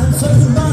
And.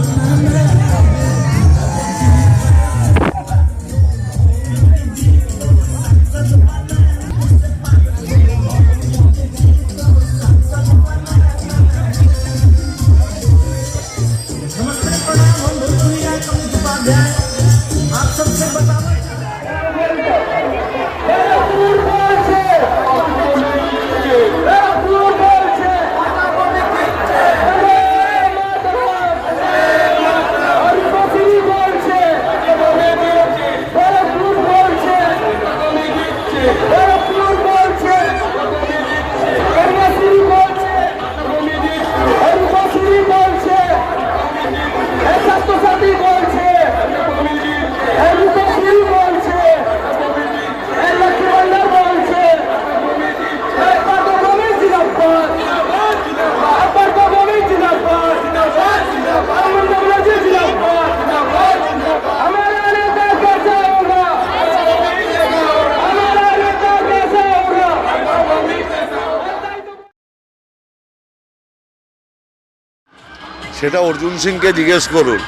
সেটা অর্জুন সিংকে জিজ্ঞেস করুন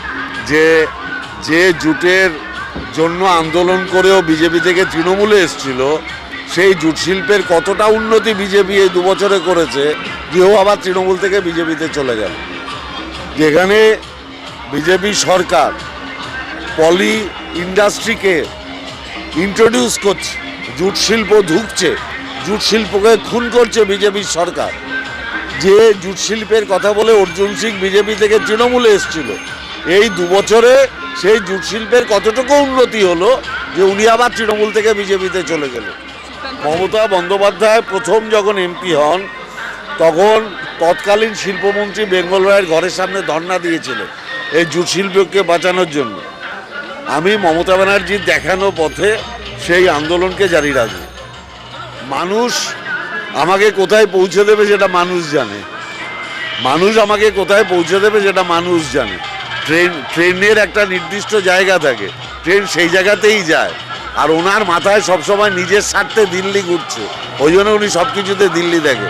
যে যে জুটের জন্য আন্দোলন করেও বিজেপি থেকে তৃণমূলে এসছিল, সেই জুট শিল্পের কতটা উন্নতি বিজেপি এই দু বছরে করেছে গৃহ আবার তৃণমূল থেকে বিজেপিতে চলে গেল? যেখানে বিজেপি সরকার পলি ইন্ডাস্ট্রিকে ইন্ট্রোডিউস করছে, জুট শিল্প ঢুকছে জুট শিল্পকে খুন করছে বিজেপির সরকার। যে জুট শিল্পের কথা বলে অর্জুন সিং বিজেপি থেকে তৃণমূলে এসেছিল। এই দু বছরে সেই জুট শিল্পের কতটুকু উন্নতি হলো যে উনি আবার তৃণমূল থেকে বিজেপিতে চলে গেল মমতা বন্দ্যোপাধ্যায় প্রথম যখন এমপি হন, তখন তৎকালীন শিল্পমন্ত্রী বেঙ্গল রায়ের ঘরের সামনে ধর্ণা দিয়েছিলেন এই জুট শিল্পকে বাঁচানোর জন্য। আমি মমতা ব্যানার্জির দেখানো পথে সেই আন্দোলনকে জারি রাখব। মানুষ আমাকে কোথায় পৌঁছে দেবে যেটা মানুষ জানে। মানুষ আমাকে কোথায় পৌঁছে দেবে যেটা মানুষ জানে। ট্রেন, ট্রেনের একটা নির্দিষ্ট জায়গা থাকে। ট্রেন সেই জায়গাতেই যায়। আর ওনার মাথায় সবসময় নিজের স্বার্থে দিল্লি ঘুরছে। ওই জন্য উনি সব কিছুতে দিল্লি দেখে